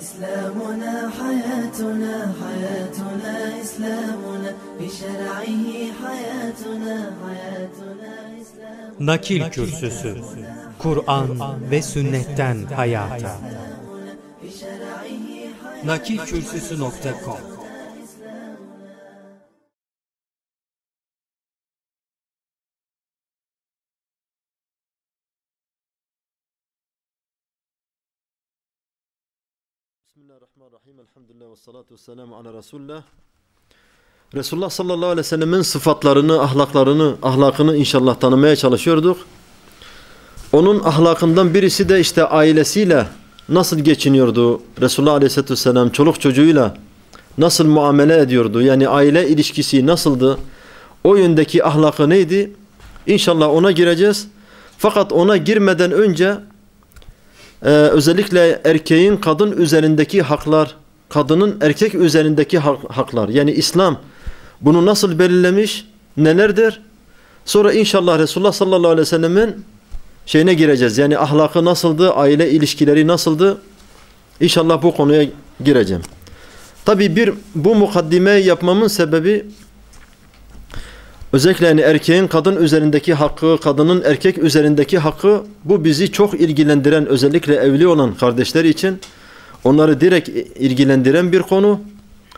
إسلامنا حياتنا حياتنا إسلامنا بشرعه حياتنا حياتنا إسلامنا Nakil Kürsüsü Kur'an ve Sünnetten Hayata Nakilkürsüsü.com Bismillahirrahmanirrahim. Elhamdülillah ve salatu ve selamu ala Resulullah. Resulullah sallallahu aleyhi ve sellemin sıfatlarını, ahlaklarını, ahlakını inşallah tanımaya çalışıyorduk. Onun ahlakından birisi de işte ailesiyle nasıl geçiniyordu? Resulullah aleyhisselatü vesselam çoluk çocuğuyla nasıl muamele ediyordu? Yani aile ilişkisi nasıldı? O yöndeki ahlakı neydi? İnşallah ona gireceğiz. Fakat ona girmeden önce ee, özellikle erkeğin kadın üzerindeki haklar, kadının erkek üzerindeki hak- haklar. Yani İslam bunu nasıl belirlemiş, nelerdir? Sonra inşallah Resulullah sallallahu aleyhi ve sellemin şeyine gireceğiz. Yani ahlakı nasıldı, aile ilişkileri nasıldı? İnşallah bu konuya gireceğim. Tabi bir bu mukaddime yapmamın sebebi Özellikle yani erkeğin kadın üzerindeki hakkı, kadının erkek üzerindeki hakkı bu bizi çok ilgilendiren özellikle evli olan kardeşler için onları direkt ilgilendiren bir konu.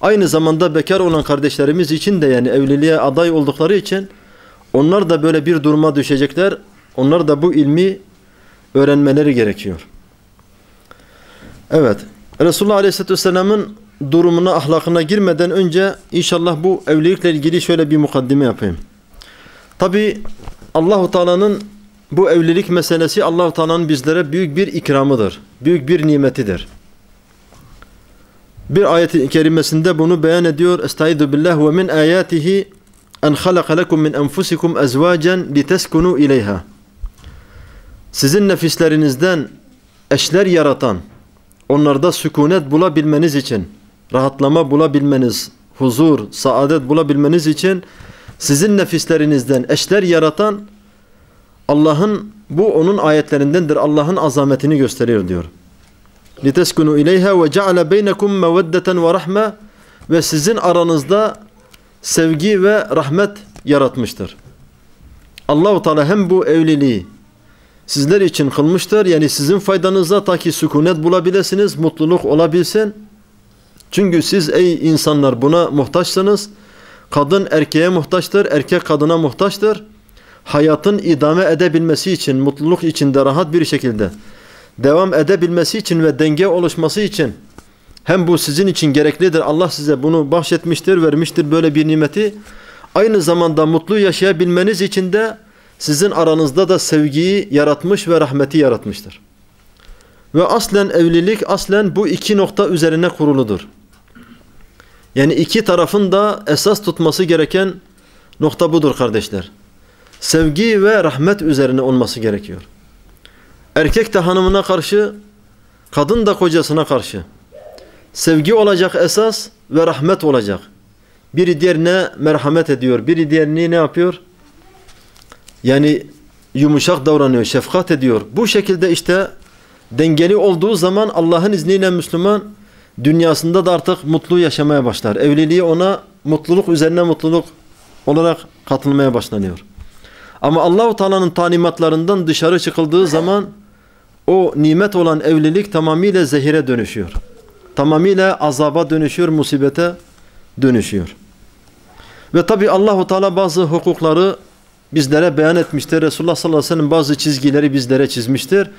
Aynı zamanda bekar olan kardeşlerimiz için de yani evliliğe aday oldukları için onlar da böyle bir duruma düşecekler. Onlar da bu ilmi öğrenmeleri gerekiyor. Evet. Resulullah Aleyhisselatü Vesselam'ın durumuna, ahlakına girmeden önce inşallah bu evlilikle ilgili şöyle bir mukaddime yapayım. Tabi Allahu Teala'nın bu evlilik meselesi Allahu Teala'nın bizlere büyük bir ikramıdır. Büyük bir nimetidir. Bir ayet-i kerimesinde bunu beyan ediyor. Estaizu billah ve min ayatihi en halaka lekum min enfusikum ezvacen liteskunu ileyha. Sizin nefislerinizden eşler yaratan, onlarda sükunet bulabilmeniz için, rahatlama bulabilmeniz, huzur, saadet bulabilmeniz için sizin nefislerinizden eşler yaratan Allah'ın bu onun ayetlerindendir. Allah'ın azametini gösteriyor diyor. Ve ceale beynekum meveddeten ve rahme ve sizin aranızda sevgi ve rahmet yaratmıştır. Allahu Teala hem bu evliliği sizler için kılmıştır. Yani sizin faydanıza ta ki sükunet bulabilirsiniz, mutluluk olabilsin. Çünkü siz ey insanlar buna muhtaçsınız. Kadın erkeğe muhtaçtır, erkek kadına muhtaçtır. Hayatın idame edebilmesi için, mutluluk içinde rahat bir şekilde devam edebilmesi için ve denge oluşması için hem bu sizin için gereklidir. Allah size bunu bahşetmiştir, vermiştir böyle bir nimeti. Aynı zamanda mutlu yaşayabilmeniz için de sizin aranızda da sevgiyi yaratmış ve rahmeti yaratmıştır. Ve aslen evlilik aslen bu iki nokta üzerine kuruludur. Yani iki tarafın da esas tutması gereken nokta budur kardeşler. Sevgi ve rahmet üzerine olması gerekiyor. Erkek de hanımına karşı, kadın da kocasına karşı. Sevgi olacak esas ve rahmet olacak. Biri diğerine merhamet ediyor, biri diğerini ne yapıyor? Yani yumuşak davranıyor, şefkat ediyor. Bu şekilde işte dengeli olduğu zaman Allah'ın izniyle Müslüman dünyasında da artık mutlu yaşamaya başlar. Evliliği ona mutluluk üzerine mutluluk olarak katılmaya başlanıyor. Ama Allahu Teala'nın talimatlarından dışarı çıkıldığı zaman o nimet olan evlilik tamamıyla zehire dönüşüyor. Tamamıyla azaba dönüşüyor, musibete dönüşüyor. Ve tabi Allahu Teala bazı hukukları bizlere beyan etmiştir. Resulullah sallallahu aleyhi ve sellem bazı çizgileri bizlere çizmiştir.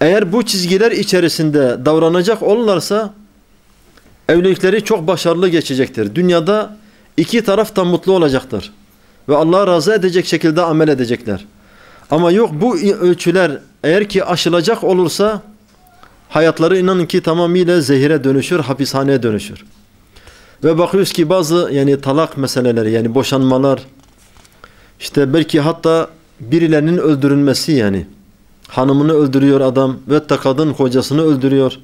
Eğer bu çizgiler içerisinde davranacak olurlarsa evlilikleri çok başarılı geçecektir. Dünyada iki taraf da mutlu olacaktır. Ve Allah'a razı edecek şekilde amel edecekler. Ama yok bu ölçüler eğer ki aşılacak olursa hayatları inanın ki tamamıyla zehire dönüşür, hapishaneye dönüşür. Ve bakıyoruz ki bazı yani talak meseleleri yani boşanmalar işte belki hatta birilerinin öldürülmesi yani hanımını öldürüyor adam ve kadın kocasını öldürüyor.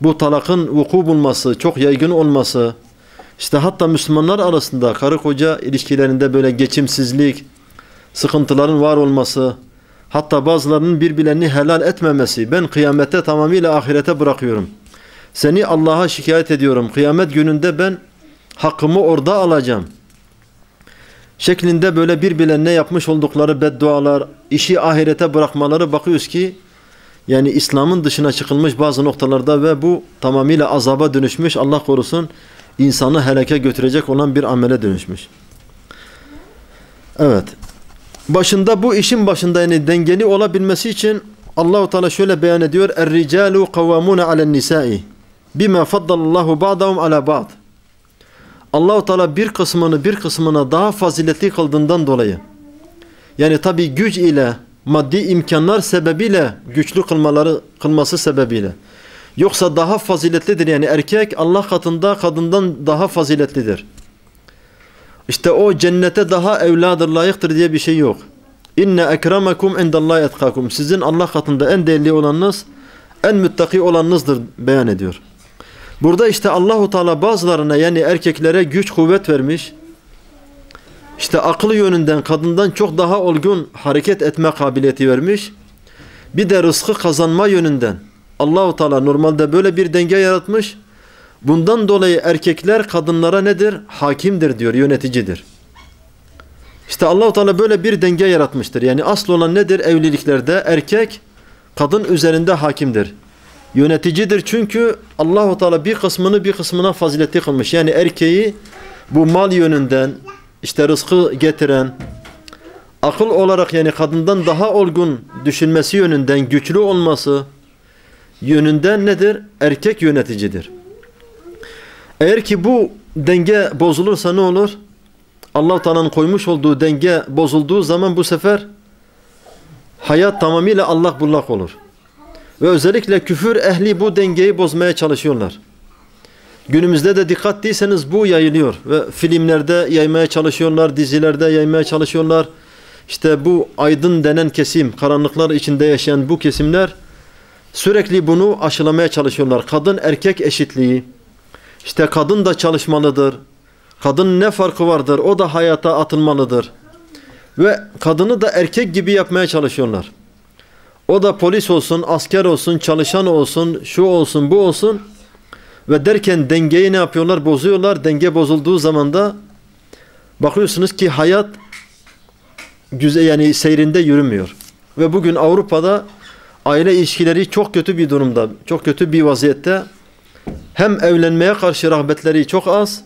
Bu talakın vuku bulması, çok yaygın olması, işte hatta Müslümanlar arasında karı koca ilişkilerinde böyle geçimsizlik, sıkıntıların var olması, hatta bazılarının birbirlerini helal etmemesi, ben kıyamete tamamıyla ahirete bırakıyorum. Seni Allah'a şikayet ediyorum. Kıyamet gününde ben hakkımı orada alacağım. Şeklinde böyle birbirlerine yapmış oldukları beddualar, işi ahirete bırakmaları bakıyoruz ki yani İslam'ın dışına çıkılmış bazı noktalarda ve bu tamamıyla azaba dönüşmüş. Allah korusun insanı helake götürecek olan bir amele dönüşmüş. Evet. Başında bu işin başında yani dengeli olabilmesi için Allahu Teala şöyle beyan ediyor. Er-ricalu kavvamun alen nisa'i bima faddallahu ba'dahum ala ba'd. Allahu Teala bir kısmını bir kısmına daha faziletli kıldığından dolayı yani tabi güç ile maddi imkanlar sebebiyle güçlü kılmaları kılması sebebiyle yoksa daha faziletlidir yani erkek Allah katında kadından daha faziletlidir. İşte o cennete daha evladır, layıktır diye bir şey yok. İnne ekremakum indallahi etkakum. Sizin Allah katında en değerli olanınız, en müttaki olanınızdır beyan ediyor. Burada işte Allahu Teala bazılarına yani erkeklere güç kuvvet vermiş. İşte aklı yönünden kadından çok daha olgun hareket etme kabiliyeti vermiş. Bir de rızkı kazanma yönünden Allahu Teala normalde böyle bir denge yaratmış. Bundan dolayı erkekler kadınlara nedir? Hakimdir diyor, yöneticidir. İşte Allahu Teala böyle bir denge yaratmıştır. Yani asıl olan nedir? Evliliklerde erkek kadın üzerinde hakimdir. Yöneticidir çünkü Allahu Teala bir kısmını bir kısmına faziletli kılmış. Yani erkeği bu mal yönünden işte rızkı getiren akıl olarak yani kadından daha olgun düşünmesi yönünden güçlü olması yönünden nedir? Erkek yöneticidir. Eğer ki bu denge bozulursa ne olur? Allah Teala'nın koymuş olduğu denge bozulduğu zaman bu sefer hayat tamamıyla Allah bullak olur. Ve özellikle küfür ehli bu dengeyi bozmaya çalışıyorlar. Günümüzde de dikkat değilseniz bu yayılıyor ve filmlerde yaymaya çalışıyorlar, dizilerde yaymaya çalışıyorlar. İşte bu aydın denen kesim, karanlıklar içinde yaşayan bu kesimler sürekli bunu aşılamaya çalışıyorlar. Kadın erkek eşitliği, işte kadın da çalışmalıdır. Kadın ne farkı vardır? O da hayata atılmalıdır. Ve kadını da erkek gibi yapmaya çalışıyorlar. O da polis olsun, asker olsun, çalışan olsun, şu olsun, bu olsun. Ve derken dengeyi ne yapıyorlar? Bozuyorlar. Denge bozulduğu zaman da bakıyorsunuz ki hayat güzel yani seyrinde yürümüyor. Ve bugün Avrupa'da aile ilişkileri çok kötü bir durumda. Çok kötü bir vaziyette. Hem evlenmeye karşı rağbetleri çok az.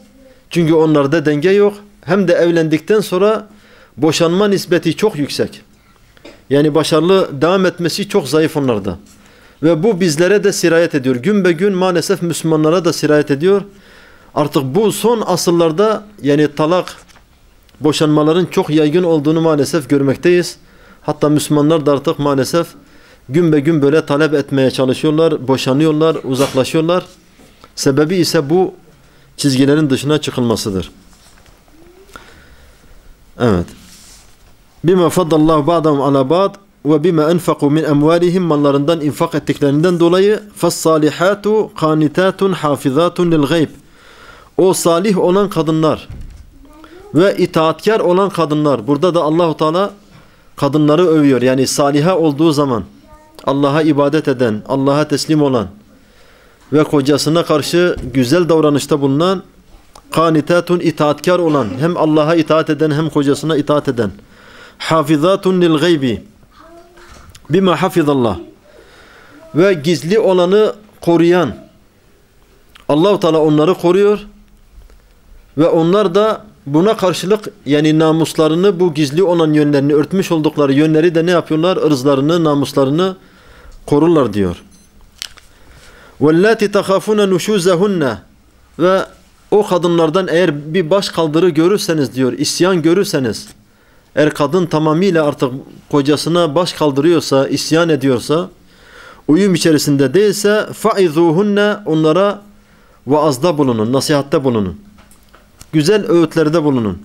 Çünkü onlarda denge yok. Hem de evlendikten sonra boşanma nisbeti çok yüksek. Yani başarılı devam etmesi çok zayıf onlarda. Ve bu bizlere de sirayet ediyor. Gün be gün maalesef Müslümanlara da sirayet ediyor. Artık bu son asırlarda yani talak boşanmaların çok yaygın olduğunu maalesef görmekteyiz. Hatta Müslümanlar da artık maalesef gün be gün böyle talep etmeye çalışıyorlar, boşanıyorlar, uzaklaşıyorlar. Sebebi ise bu çizgilerin dışına çıkılmasıdır. Evet. Bima faddallahu ba'dahum ala ba'd ve bima enfaku min emvalihim mallarından infak ettiklerinden dolayı fassalihatu qanitatun hafizatun lil gayb. O salih olan kadınlar ve itaatkar olan kadınlar. Burada da Allahu Teala kadınları övüyor. Yani saliha olduğu zaman Allah'a ibadet eden, Allah'a teslim olan ve kocasına karşı güzel davranışta bulunan kanitatun itaatkar olan hem Allah'a itaat eden hem kocasına itaat eden hafizatun lil gaybi bima hafizallah ve gizli olanı koruyan Allahu Teala onları koruyor ve onlar da buna karşılık yani namuslarını bu gizli olan yönlerini örtmüş oldukları yönleri de ne yapıyorlar? ırzlarını, namuslarını korurlar diyor. وَاللَّاتِ تَخَافُونَ نُشُوزَهُنَّ Ve o kadınlardan eğer bir baş kaldırı görürseniz diyor, isyan görürseniz, eğer kadın tamamıyla artık kocasına baş kaldırıyorsa, isyan ediyorsa, uyum içerisinde değilse faizuhunne onlara vaazda bulunun, nasihatte bulunun. Güzel öğütlerde bulunun.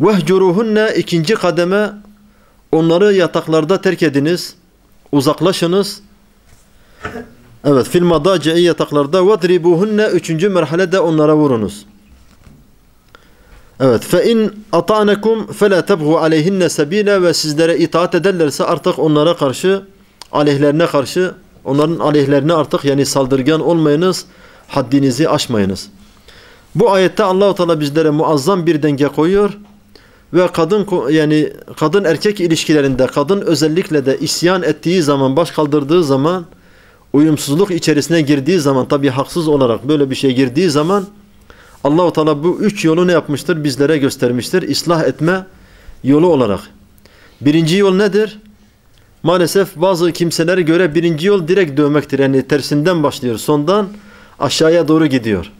Vehcuruhunne ikinci kademe onları yataklarda terk ediniz, uzaklaşınız. Evet, fil madaci'i yataklarda vadribuhunne üçüncü merhalede onlara vurunuz. Evet, fe in ata'nekum fela tabghu aleyhinne sabila ve sizlere itaat ederlerse artık onlara karşı aleyhlerine karşı Onların aleyhlerine artık yani saldırgan olmayınız, haddinizi aşmayınız. Bu ayette Allahu Teala bizlere muazzam bir denge koyuyor ve kadın yani kadın erkek ilişkilerinde kadın özellikle de isyan ettiği zaman, baş kaldırdığı zaman, uyumsuzluk içerisine girdiği zaman tabi haksız olarak böyle bir şey girdiği zaman Allahu Teala bu üç yolu ne yapmıştır? Bizlere göstermiştir. İslah etme yolu olarak. Birinci yol nedir? Maalesef bazı kimselere göre birinci yol direkt dövmektir. Yani tersinden başlıyor. Sondan aşağıya doğru gidiyor.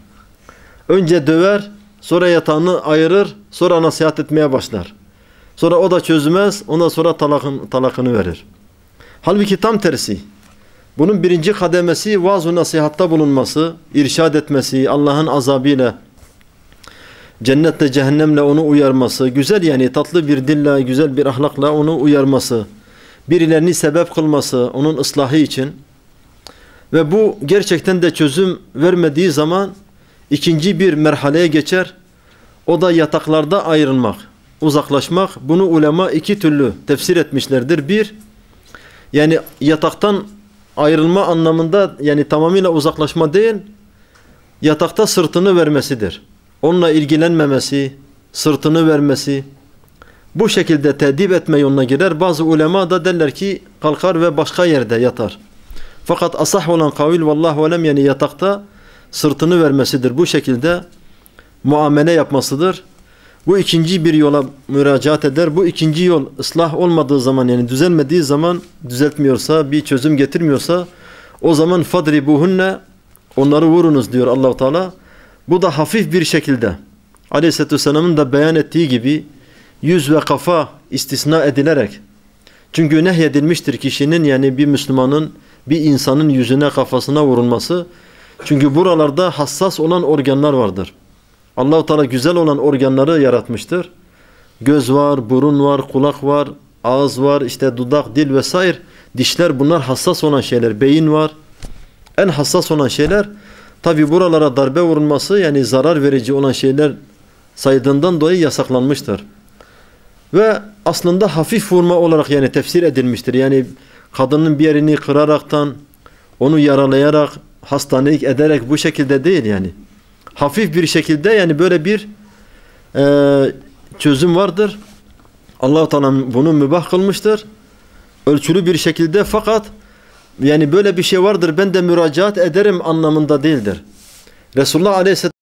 Önce döver, sonra yatağını ayırır, sonra nasihat etmeye başlar. Sonra o da çözmez, ondan sonra talakın, talakını verir. Halbuki tam tersi. Bunun birinci kademesi vaaz-ı nasihatta bulunması, irşad etmesi, Allah'ın azabıyla, cennetle cehennemle onu uyarması, güzel yani tatlı bir dille, güzel bir ahlakla onu uyarması, birilerini sebep kılması onun ıslahı için ve bu gerçekten de çözüm vermediği zaman ikinci bir merhaleye geçer. O da yataklarda ayrılmak, uzaklaşmak. Bunu ulema iki türlü tefsir etmişlerdir. Bir, yani yataktan ayrılma anlamında yani tamamıyla uzaklaşma değil, yatakta sırtını vermesidir. Onunla ilgilenmemesi, sırtını vermesi, bu şekilde tedip etme yoluna girer. Bazı ulema da derler ki kalkar ve başka yerde yatar. Fakat asah olan kavil vallahu alem yani yatakta sırtını vermesidir. Bu şekilde muamele yapmasıdır. Bu ikinci bir yola müracaat eder. Bu ikinci yol ıslah olmadığı zaman yani düzelmediği zaman düzeltmiyorsa, bir çözüm getirmiyorsa o zaman fadribuhunne onları vurunuz diyor Allahu Teala. Bu da hafif bir şekilde Aleyhisselatü Vesselam'ın da beyan ettiği gibi yüz ve kafa istisna edilerek çünkü nehyedilmiştir kişinin yani bir Müslümanın bir insanın yüzüne kafasına vurulması. Çünkü buralarda hassas olan organlar vardır. Allahu Teala güzel olan organları yaratmıştır. Göz var, burun var, kulak var, ağız var, işte dudak, dil vesaire. Dişler bunlar hassas olan şeyler. Beyin var. En hassas olan şeyler tabi buralara darbe vurulması yani zarar verici olan şeyler saydığından dolayı yasaklanmıştır. Ve aslında hafif vurma olarak yani tefsir edilmiştir. Yani kadının bir yerini kıraraktan, onu yaralayarak, hastanelik ederek bu şekilde değil yani. Hafif bir şekilde yani böyle bir e, çözüm vardır. Allah-u Teala bunu mübah kılmıştır. Ölçülü bir şekilde fakat yani böyle bir şey vardır ben de müracaat ederim anlamında değildir. Resulullah Aleyhisselam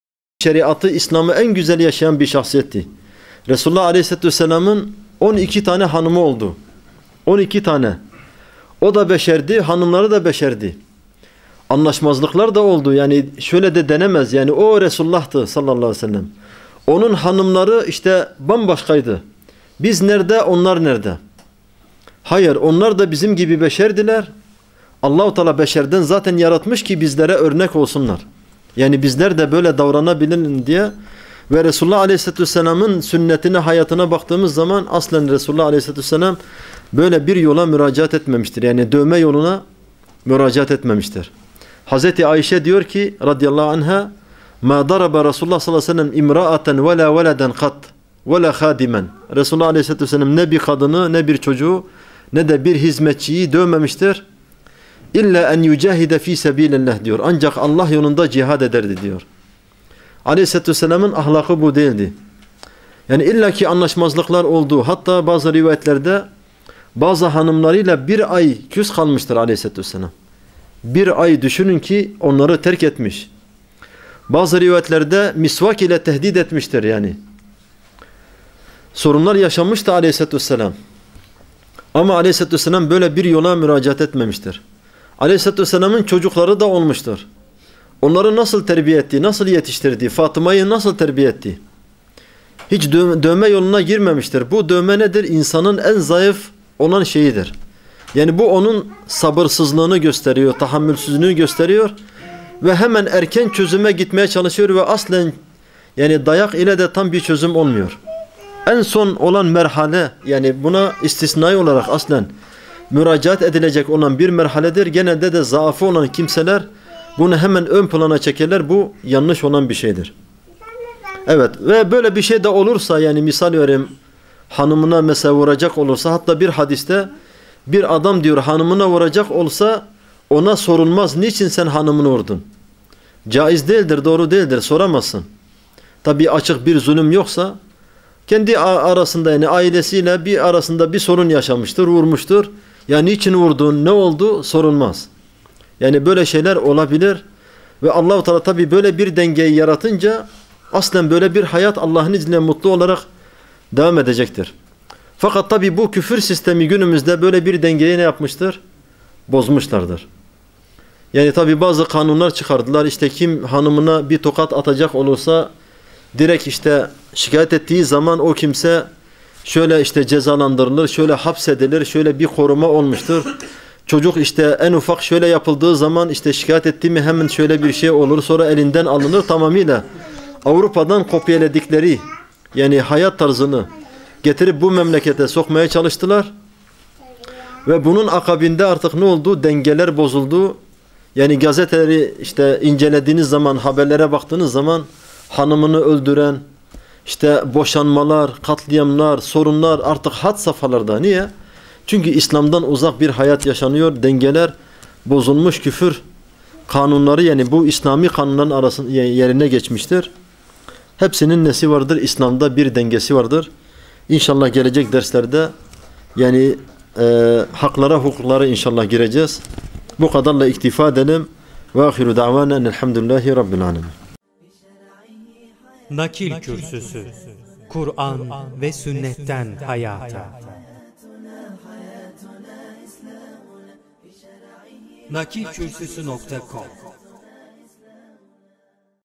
şeriatı İslam'ı en güzel yaşayan bir şahsiyetti. Resulullah Aleyhisselatü Vesselam'ın 12 tane hanımı oldu. 12 tane. O da beşerdi, hanımları da beşerdi. Anlaşmazlıklar da oldu. Yani şöyle de denemez. Yani o Resulullah'tı sallallahu aleyhi ve sellem. Onun hanımları işte bambaşkaydı. Biz nerede, onlar nerede? Hayır, onlar da bizim gibi beşerdiler. Allahu Teala beşerden zaten yaratmış ki bizlere örnek olsunlar. Yani bizler de böyle davranabilin diye ve Resulullah Aleyhisselatü Vesselam'ın sünnetine, hayatına baktığımız zaman aslen Resulullah Aleyhisselatü Vesselam böyle bir yola müracaat etmemiştir. Yani dövme yoluna müracaat etmemiştir. Hazreti Ayşe diyor ki radıyallahu anha ma daraba Resulullah sallallahu aleyhi ve sellem imra'aten ve la veleden kat ve la khadimen. Resulullah aleyhisselatü vesselam ne bir kadını ne bir çocuğu ne de bir hizmetçiyi dövmemiştir. İlla en yücahide fi sebilillah diyor. Ancak Allah yolunda cihad ederdi diyor. Aleyhisselatü vesselamın ahlakı bu değildi. Yani illaki anlaşmazlıklar oldu. Hatta bazı rivayetlerde bazı hanımlarıyla bir ay küs kalmıştır aleyhisselatü vesselam. Bir ay düşünün ki onları terk etmiş. Bazı rivayetlerde misvak ile tehdit etmiştir yani. Sorunlar yaşamıştı aleyhisselatü vesselam. Ama aleyhisselatü vesselam böyle bir yola müracaat etmemiştir. Aleyhisselatü vesselamın çocukları da olmuştur. Onları nasıl terbiye etti, nasıl yetiştirdi, Fatıma'yı nasıl terbiye etti? Hiç dövme, dövme yoluna girmemiştir. Bu dövme nedir? İnsanın en zayıf olan şeyidir. Yani bu onun sabırsızlığını gösteriyor, tahammülsüzlüğünü gösteriyor ve hemen erken çözüme gitmeye çalışıyor ve aslen yani dayak ile de tam bir çözüm olmuyor. En son olan merhale yani buna istisnai olarak aslen müracaat edilecek olan bir merhaledir. Genelde de zaafı olan kimseler bunu hemen ön plana çekerler. Bu yanlış olan bir şeydir. Evet ve böyle bir şey de olursa yani misal vereyim hanımına mesela vuracak olursa hatta bir hadiste bir adam diyor hanımına vuracak olsa ona sorulmaz niçin sen hanımını vurdun? Caiz değildir, doğru değildir, soramazsın. Tabi açık bir zulüm yoksa kendi arasında yani ailesiyle bir arasında bir sorun yaşamıştır, vurmuştur. Ya niçin vurdun, ne oldu sorulmaz. Yani böyle şeyler olabilir ve Allahu Teala tabi böyle bir dengeyi yaratınca aslen böyle bir hayat Allah'ın izniyle mutlu olarak devam edecektir. Fakat tabi bu küfür sistemi günümüzde böyle bir dengeyi ne yapmıştır? Bozmuşlardır. Yani tabi bazı kanunlar çıkardılar. İşte kim hanımına bir tokat atacak olursa direkt işte şikayet ettiği zaman o kimse şöyle işte cezalandırılır, şöyle hapsedilir, şöyle bir koruma olmuştur. Çocuk işte en ufak şöyle yapıldığı zaman işte şikayet ettiği mi hemen şöyle bir şey olur sonra elinden alınır tamamıyla. Avrupa'dan kopyaledikleri yani hayat tarzını getirip bu memlekete sokmaya çalıştılar. Ve bunun akabinde artık ne oldu? Dengeler bozuldu. Yani gazeteleri işte incelediğiniz zaman, haberlere baktığınız zaman hanımını öldüren, işte boşanmalar, katliamlar, sorunlar artık hat safhalarda. Niye? Çünkü İslam'dan uzak bir hayat yaşanıyor. Dengeler bozulmuş küfür kanunları yani bu İslami kanunların arasında yerine geçmiştir. Hepsinin nesi vardır? İslam'da bir dengesi vardır. İnşallah gelecek derslerde yani e, haklara, hukuklara inşallah gireceğiz. Bu kadarla iktifa edelim. Ve ahiru da'vanen elhamdülillahi rabbil alemin. Nakil Kürsüsü. Kur'an ve sünnetten hayata. nakilkürsüsü.com